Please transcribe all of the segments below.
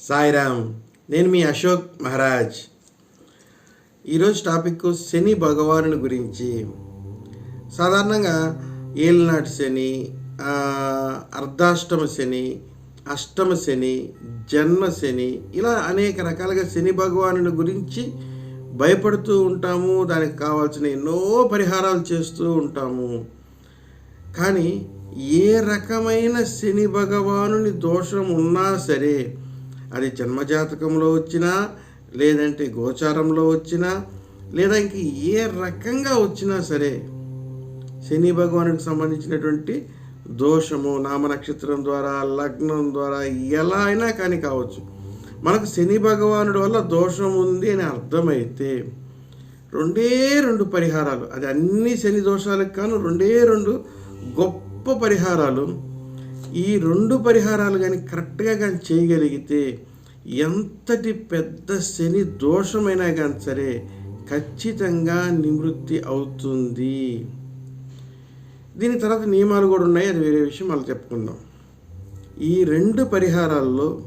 సాయిరామ్ నేను మీ అశోక్ మహారాజ్. ఈరోజు టాపిక్ శని భగవానుని గురించి. సాధారణంగా ఏలినాటి శని అర్ధాష్టమ శని అష్టమ శని జన్మ శని ఇలా అనేక రకాలుగా శని భగవానుని గురించి భయపడుతూ ఉంటాము. దానికి కావాల్సిన ఎన్నో పరిహారాలు చేస్తూ ఉంటాము. కానీ ఏ రకమైన శని భగవానుని దోషం ఉన్నా సరే అది జన్మజాతకంలో వచ్చినా లేదంటే గోచారంలో వచ్చినా లేదా ఇంక ఏ రకంగా వచ్చినా సరే శని భగవానుడికి సంబంధించినటువంటి దోషము నామ నక్షత్రం ద్వారా లగ్నం ద్వారా ఎలా అయినా కానీ కావచ్చు. మనకు శని భగవానుడి వల్ల దోషం ఉంది అని అర్థమైతే రెండే రెండు పరిహారాలు. అది అన్ని శని దోషాలకు కాను రెండే రెండు గొప్ప పరిహారాలు. ఈ రెండు పరిహారాలు కానీ కరెక్ట్గా కానీ చేయగలిగితే ఎంతటి పెద్ద శని దోషమైనా కానీ సరే ఖచ్చితంగా నివృత్తి అవుతుంది. దీని తర్వాత నియమాలు కూడా ఉన్నాయి. అది వేరే విషయం. మళ్ళీ చెప్పుకుందాం. ఈ రెండు పరిహారాల్లో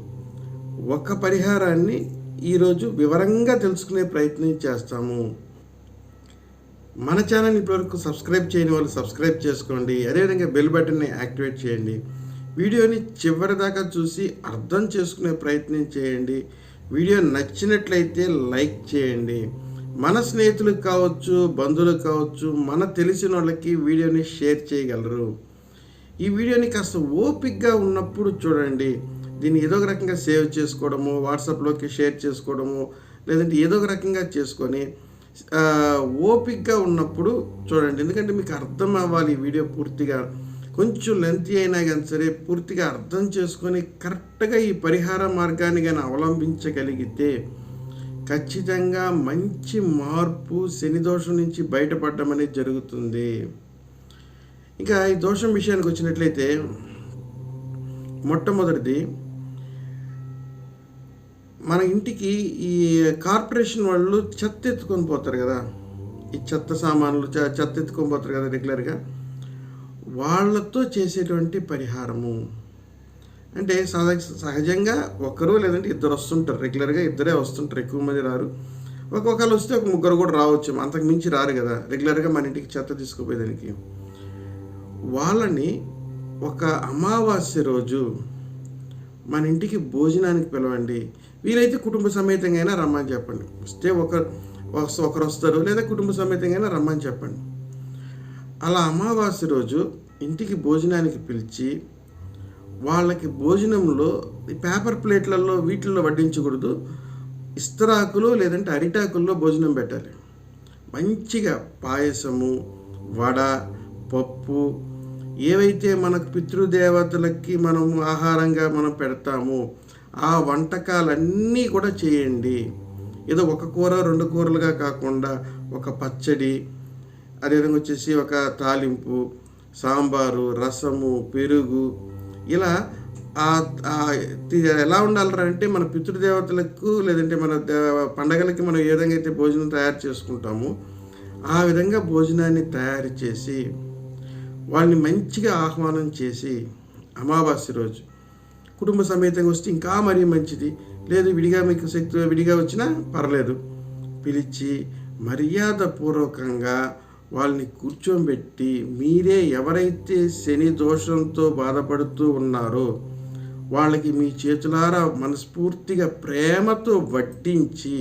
ఒక పరిహారాన్ని ఈరోజు వివరంగా తెలుసుకునే ప్రయత్నం చేస్తాము. మన ఛానల్ ఇప్పటివరకు సబ్స్క్రైబ్ చేయని వాళ్ళు సబ్స్క్రైబ్ చేసుకోండి. అదేవిధంగా బెల్ బటన్ని యాక్టివేట్ చేయండి. వీడియోని చివరి దాకా చూసి అర్థం చేసుకునే ప్రయత్నం చేయండి. వీడియో నచ్చినట్లయితే లైక్ చేయండి. మన స్నేహితులకు కావచ్చు బంధువులకు కావచ్చు మన తెలిసిన వాళ్ళకి వీడియోని షేర్ చేయగలరు. ఈ వీడియోని కాస్త ఓపిక్గా ఉన్నప్పుడు చూడండి. దీన్ని ఏదో ఒక రకంగా సేవ్ చేసుకోవడము వాట్సాప్లోకి షేర్ చేసుకోవడము లేదంటే ఏదో ఒక రకంగా చేసుకొని ఓపిక్గా ఉన్నప్పుడు చూడండి ఎందుకంటే మీకు అర్థం అవ్వాలి ఈ వీడియో పూర్తిగా. కొంచెం లెంత్ అయినా కానీ సరే పూర్తిగా అర్థం చేసుకొని కరెక్ట్గా ఈ పరిహార మార్గాన్ని కానీ అవలంబించగలిగితే ఖచ్చితంగా మంచి మార్పు శని దోషం నుంచి బయటపడడం అనేది జరుగుతుంది. ఇంకా ఈ దోషం విషయానికి వచ్చినట్లయితే మొట్టమొదటిది మన ఇంటికి ఈ కార్పొరేషన్ వాళ్ళు చెత్త ఎత్తుకొని పోతారు కదా. ఈ చెత్త సామాన్లు చెత్త ఎత్తుకొని పోతారు కదా రెగ్యులర్గా. వాళ్ళతో చేసేటువంటి పరిహారము. అంటే సహజ సహజంగా ఒకరు లేదంటే ఇద్దరు వస్తుంటారు. రెగ్యులర్గా ఇద్దరే వస్తుంటారు. ఎక్కువ మంది రారు. ఒక్కొక్కరు వస్తే ఒక ముగ్గురు కూడా రావచ్చు. అంతకు మించి రారు కదా. రెగ్యులర్గా మన ఇంటికి చెత్త తీసుకుపోయేదానికి వాళ్ళని ఒక అమావాస్య రోజు మన ఇంటికి భోజనానికి పిలవండి. వీలైతే కుటుంబ సమేతంగా అయినా రమ్మని చెప్పండి. వస్తే ఒకరు ఒకరు వస్తారు లేదా కుటుంబ సమేతంగా అయినా రమ్మని చెప్పండి. అలా అమావాస్య రోజు ఇంటికి భోజనానికి పిలిచి వాళ్ళకి భోజనంలో పేపర్ ప్లేట్లలో వీటిల్లో వడ్డించకూడదు. ఇస్తరాకులు లేదంటే అరిటాకుల్లో భోజనం పెట్టాలి. మంచిగా పాయసము వడ పప్పు ఏవైతే మనకు పితృదేవతలకి మనం ఆహారంగా మనం పెడతామో ఆ వంటకాలన్నీ కూడా చేయండి. ఏదో ఒక కూర రెండు కూరలుగా కాకుండా ఒక పచ్చడి అదేవిధంగా వచ్చేసి ఒక తాలింపు సాంబారు రసము పెరుగు ఇలా ఎలా ఉండాలంటే అంటే మన పితృదేవతలకు లేదంటే మన పండగలకి మనం ఏ విధంగా అయితే భోజనం తయారు చేసుకుంటామో ఆ విధంగా భోజనాన్ని తయారు చేసి వాళ్ళని మంచిగా ఆహ్వానం చేసి అమావాస్య రోజు కుటుంబ సమేతంగా వస్తే ఇంకా మరీ మంచిది. లేదు విడిగా మీకు శక్తి విడిగా వచ్చినా పర్లేదు. పిలిచి మర్యాదపూర్వకంగా వాళ్ళని కూర్చోబెట్టి మీరే ఎవరైతే శని దోషంతో బాధపడుతూ ఉన్నారో వాళ్ళకి మీ చేతులారా మనస్ఫూర్తిగా ప్రేమతో వడ్డించి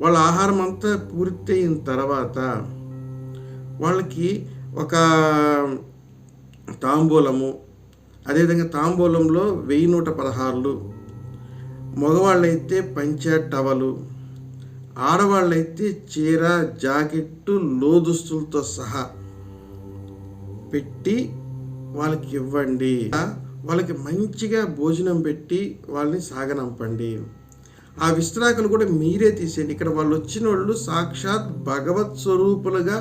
వాళ్ళ ఆహారం అంతా పూర్తయిన తర్వాత వాళ్ళకి ఒక తాంబూలము అదేవిధంగా తాంబూలంలో వెయ్యి నూట పదహారులు మగవాళ్ళైతే పంచ టవలు ఆడవాళ్ళైతే చీర జాకెట్టు లోదుస్తులతో సహా పెట్టి వాళ్ళకి ఇవ్వండి. వాళ్ళకి మంచిగా భోజనం పెట్టి వాళ్ళని సాగనంపండి. ఆ విస్తరాకులు కూడా మీరే తీసేయండి. ఇక్కడ వాళ్ళు వచ్చిన వాళ్ళు సాక్షాత్ భగవత్ స్వరూపులుగా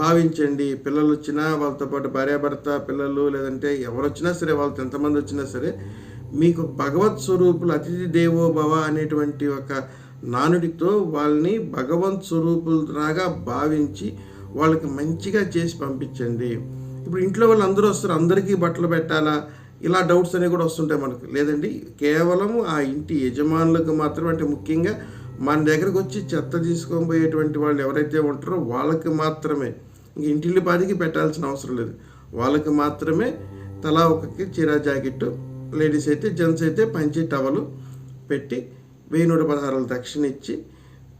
భావించండి. పిల్లలు వచ్చినా వాళ్ళతో పాటు భార్యాభర్త పిల్లలు లేదంటే ఎవరు వచ్చినా సరే వాళ్ళతో ఎంతమంది వచ్చినా సరే మీకు భగవత్ స్వరూపులు అతిథి దేవో భవ అనేటువంటి ఒక నానుడితో వాళ్ళని భగవంత్ స్వరూపులలాగా భావించి వాళ్ళకి మంచిగా చేసి పంపించండి. ఇప్పుడు ఇంట్లో వాళ్ళు అందరూ వస్తారు అందరికీ బట్టలు పెట్టాలా? ఇలా డౌట్స్ అనేవి కూడా వస్తుంటాయి మనకు. లేదండి కేవలం ఆ ఇంటి యజమానులకు మాత్రమే అంటే ముఖ్యంగా మన దగ్గరకు వచ్చి చెత్త తీసుకొని పోయేటువంటి వాళ్ళు ఎవరైతే ఉంటారో వాళ్ళకి మాత్రమే. ఇంక ఇంటిల్లి పాదికి పెట్టాల్సిన అవసరం లేదు. వాళ్ళకి మాత్రమే తలా ఒకకి చీర జాకెట్ లేడీస్ అయితే జెంట్స్ అయితే పంచి టవలు పెట్టి వెయ్యి నూట పదహారుల దక్షిణ ఇచ్చి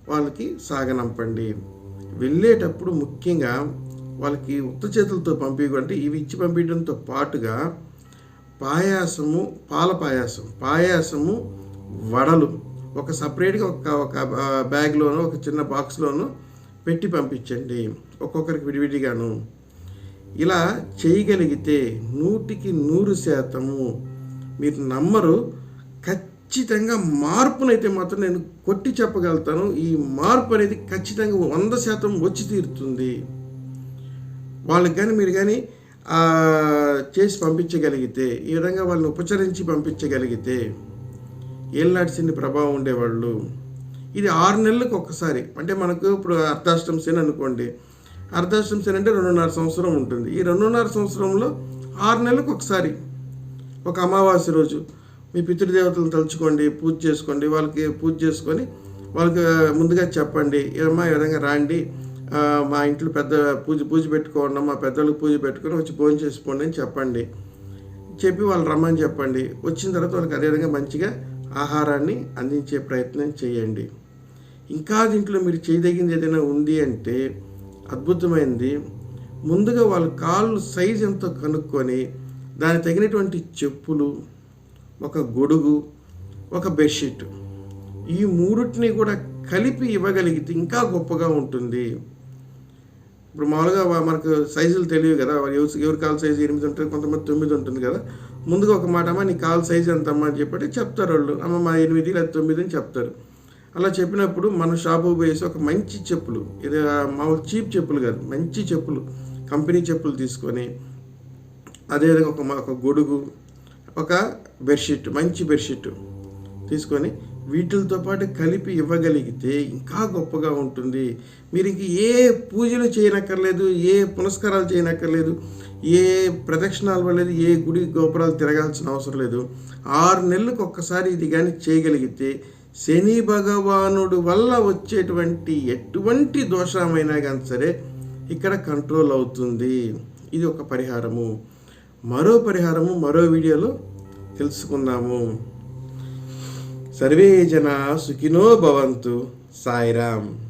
వాళ్ళకి సాగనంపండి. వెళ్ళేటప్పుడు ముఖ్యంగా వాళ్ళకి ఉత్త చేతులతో పంపించంటే ఇవి ఇచ్చి పంపించడంతో పాటుగా పాయాసము పాల పాయాసం పాయాసము వడలు ఒక సపరేట్గా ఒక ఒక బ్యాగ్లోనూ ఒక చిన్న బాక్స్లోనూ పెట్టి పంపించండి. ఒక్కొక్కరికి విడివిడిగాను. ఇలా చేయగలిగితే నూటికి నూరు శాతము మీరు నమ్మరు. ఖచ్చితంగా మార్పునైతే మాత్రం నేను కొట్టి చెప్పగలుగుతాను. ఈ మార్పు అనేది ఖచ్చితంగా వంద శాతం వచ్చి తీరుతుంది. వాళ్ళకి కానీ మీరు కానీ చేసి పంపించగలిగితే ఈ విధంగా వాళ్ళని ఉపచరించి పంపించగలిగితే ఏళ్ళనాటి శని ప్రభావం ఉండేవాళ్ళు. ఇది ఆరు నెలలకు ఒకసారి. అంటే మనకు ఇప్పుడు అర్ధాష్టం అని అనుకోండి. అర్ధాష్టం అంటే రెండున్నర సంవత్సరం ఉంటుంది. ఈ రెండున్నర సంవత్సరంలో ఆరు నెలలకు ఒకసారి. ఒక అమావాస్య రోజు. మీ పితృదేవతలను తలుచుకోండి పూజ చేసుకోండి వాళ్ళకి పూజ చేసుకొని వాళ్ళకి ముందుగా చెప్పండి. ఏమా ఈ విధంగా రాండి. మా ఇంట్లో పెద్ద పూజ పూజ పెట్టుకోండి మా పెద్దలకు పూజ పెట్టుకొని వచ్చి భోజనం చేసుకోండి అని చెప్పండి. చెప్పి వాళ్ళు రమ్మని చెప్పండి. వచ్చిన తర్వాత వాళ్ళకి అదేవిధంగా మంచిగా ఆహారాన్ని అందించే ప్రయత్నం చేయండి. ఇంకా దీంట్లో మీరు చేయదగింది ఏదైనా ఉంది అంటే అద్భుతమైంది. ముందుగా వాళ్ళ కాళ్ళు సైజ్ ఎంతో కనుక్కొని దానికి తగినటువంటి చెప్పులు ఒక గొడుగు ఒక బెడ్షీట్ ఈ మూడుటిని కూడా కలిపి ఇవ్వగలిగితే ఇంకా గొప్పగా ఉంటుంది. ఇప్పుడు మామూలుగా మనకు సైజులు తెలియవు కదా. ఎవరి ఎవరి సైజు ఎనిమిది ఉంటుంది కొంతమంది తొమ్మిది ఉంటుంది కదా. ముందుగా ఒక మాట అమ్మ నీ కాల్ సైజ్ ఎంత అమ్మ అని చెప్పి చెప్తారు వాళ్ళు అమ్మ మా ఎనిమిది లేదా తొమ్మిది అని చెప్తారు. అలా చెప్పినప్పుడు మన షాపు వేసి ఒక మంచి చెప్పులు ఇది మామూలు చీప్ చెప్పులు కాదు మంచి చెప్పులు కంపెనీ చెప్పులు తీసుకొని అదేవిధంగా ఒక ఒక గొడుగు ఒక బెడ్షీట్ మంచి బెడ్షీట్ తీసుకొని వీటితో పాటు కలిపి ఇవ్వగలిగితే ఇంకా గొప్పగా ఉంటుంది. మీరు ఇంక ఏ పూజలు చేయనక్కర్లేదు ఏ పునస్కారాలు చేయనక్కర్లేదు ఏ ప్రదక్షిణాలు వల్లేదు ఏ గుడి గోపురాలు తిరగాల్సిన అవసరం లేదు. ఆరు నెలలకు ఒక్కసారి ఇది కానీ చేయగలిగితే శని భగవానుడు వల్ల వచ్చేటువంటి ఎటువంటి దోషమైనా కానీ సరే ఇక్కడ కంట్రోల్ అవుతుంది. ఇది ఒక పరిహారము. మరో పరిహారము మరో వీడియోలో తెలుసుకుందాము. సర్వే జనా సుఖినో భవంతు. సాయిరామ్.